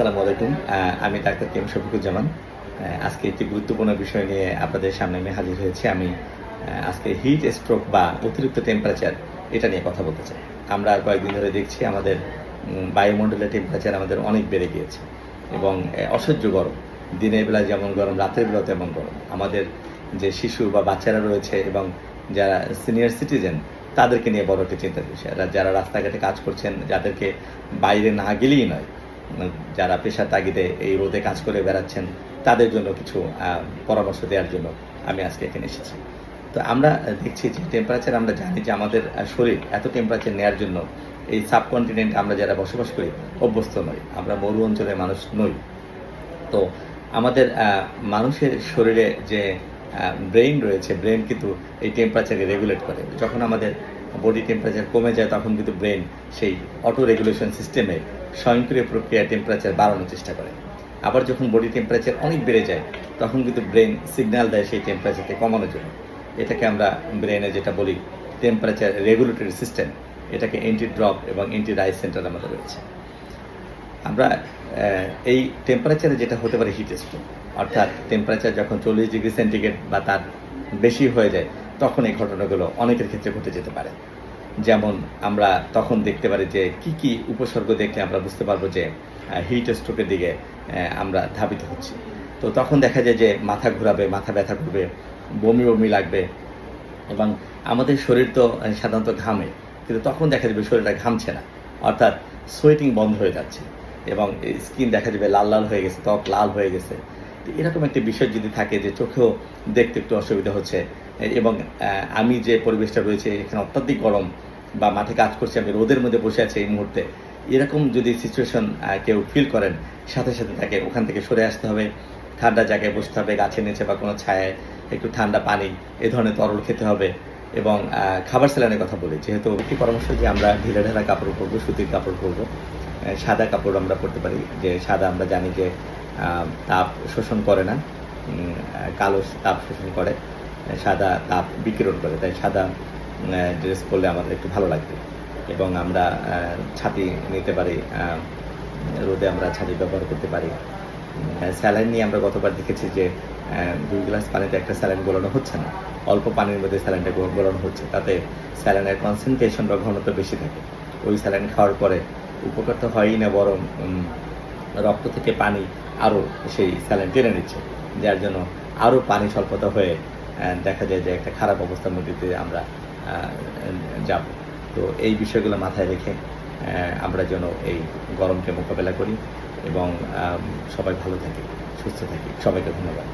আসসালামু আলাইকুম। আমি ডাক্তার কেম আহ, আজকে একটি গুরুত্বপূর্ণ বিষয় নিয়ে আপনাদের সামনে আমি হাজির হয়েছি। আমি আজকে হিট স্ট্রোক বা অতিরিক্ত টেম্পারেচার এটা নিয়ে কথা বলতে চাই। আমরা কয়েকদিন ধরে দেখছি আমাদের বায়ুমণ্ডলের টেম্পারেচার আমাদের অনেক বেড়ে গিয়েছে এবং অসহ্য গরম। দিনের বেলা যেমন গরম রাতের বেলাও তেমন গরম। আমাদের যে শিশু বা বাচ্চারা রয়েছে এবং যারা সিনিয়র সিটিজেন তাদেরকে নিয়ে বড় একটা চিন্তার বিষয়। যারা রাস্তাঘাটে কাজ করছেন যাদেরকে বাইরে না গেলেই নয় যারা পেশার তাগিদে এই রোদে কাজ করে বেড়াচ্ছেন, তাদের জন্য কিছু পরামর্শ দেওয়ার জন্য আমি আজকে এখানে এসেছি। তো আমরা দেখছি যে টেম্পারেচার আমরা জানি যে আমাদের শরীর এত টেম্পারেচার নেওয়ার জন্য এই সাবকন্টিনেন্টে আমরা যারা বসবাস করি অভ্যস্ত নই, আমরা মরু অঞ্চলের মানুষ নই। তো আমাদের মানুষের শরীরে যে ব্রেইন রয়েছে ব্রেন কিন্তু এই টেম্পারেচারকে রেগুলেট করে। যখন আমাদের বডি টেম্পারেচার কমে যায়, তখন কিন্তু ব্রেন সেই অটো রেগুলেশন সিস্টেমে স্বয়ংক্রিয় প্রক্রিয়া টেম্পারেচার বাড়ানোর চেষ্টা করে। আবার যখন বডি টেম্পারেচার অনেক বেড়ে যায়, তখন কিন্তু ব্রেন সিগন্যাল দেয় সেই টেম্পারেচারকে কমানোর জন্য। এটাকে আমরা ব্রেনে যেটা বলি টেম্পারেচার রেগুলেটরি সিস্টেম এটাকে এন্টি ড্রপ এবং এন্টি রাইস সেন্টার আমাদের রয়েছে। আমরা এই টেম্পারেচারে যেটা হতে পারে হিট স্ট্রোক অর্থাৎ টেম্পারেচার যখন চল্লিশ ডিগ্রি সেন্টিগ্রেড বা তার বেশি হয়ে যায়, তখন এই ঘটনাগুলো অনেকের ক্ষেত্রে ঘটে যেতে পারে। যেমন আমরা তখন দেখতে পারি যে কি কি উপসর্গ দেখলে আমরা বুঝতে পারব যে হিট স্ট্রোকের দিকে আমরা ধাবিত হচ্ছি। তো তখন দেখা যায় যে মাথা ঘোরাবে, মাথা ব্যথা করবে, বমি বমি লাগবে এবং আমাদের শরীর তো সাধারণত ঘামে, কিন্তু তখন দেখা যাবে শরীরটা ঘামছে না, অর্থাৎ সোয়েটিং বন্ধ হয়ে যাচ্ছে। এবং স্কিন দেখা যাবে লাল লাল হয়ে গেছে, ত্বক লাল হয়ে গেছে। এরকম একটি বিষয় যদি থাকে যে চোখেও দেখতে একটু অসুবিধা হচ্ছে, এবং আমি যে পরিবেশটা রয়েছে, এখানে অত্যাধিক গরম বা মাঠে কাজ করছি, আমি রোদের মধ্যে বসে আছি এই মুহূর্তে, এরকম যদি সিচুয়েশন কেউ ফিল করেন, সাথে সাথে তাকে ওখান থেকে সরে আসতে হবে। ঠান্ডা জায়গায় বসতে হবে গাছের নিচে বা কোনো ছায়ায় একটু ঠান্ডা পানি, এ ধরনের তরল খেতে হবে। এবং খাবার স্যালানের কথা বলি, যেহেতু একটি পরামর্শ যে আমরা ঢিলে ঢালা কাপড় পরবো, সুতির কাপড় পরবো সাদা কাপড় আমরা পরতে পারি। যে সাদা আমরা জানি যে তাপ শোষণ করে না কালো তাপ শোষণ করে সাদা তাপ বিকিরণ করে। তাই সাদা ড্রেস পরলে আমাদের একটু ভালো লাগবে। এবং আমরা ছাতি নিতে পারি রোদে আমরা ছাতি ব্যবহার করতে পারি। স্যালাইন নিয়ে আমরা গতবার দেখেছি যে দুই গ্লাস পানিতে একটা স্যালাইন গলানো হচ্ছে না। অল্প পানির মধ্যে স্যালাইনটা গলানো হচ্ছে। তাতে স্যালাইনের কনসেন্ট্রেশন বা ঘনত্ব বেশি থাকে। ওই স্যালাইন খাওয়ার পরে উপকার তো হয়ই না, বরং রক্ত থেকে পানি আরও সেই স্যালাইন টেনে নিচ্ছে, যার জন্য আরও পানি স্বল্পতা হয়ে দেখা যায় যে একটা খারাপ অবস্থার মধ্যে দিয়ে আমরা যাব। তো এই বিষয়গুলো মাথায় রেখে আমরা যেন এই গরমকে মোকাবেলা করি এবং সবাই ভালো থাকি, সুস্থ থাকি। সবাইকে ধন্যবাদ।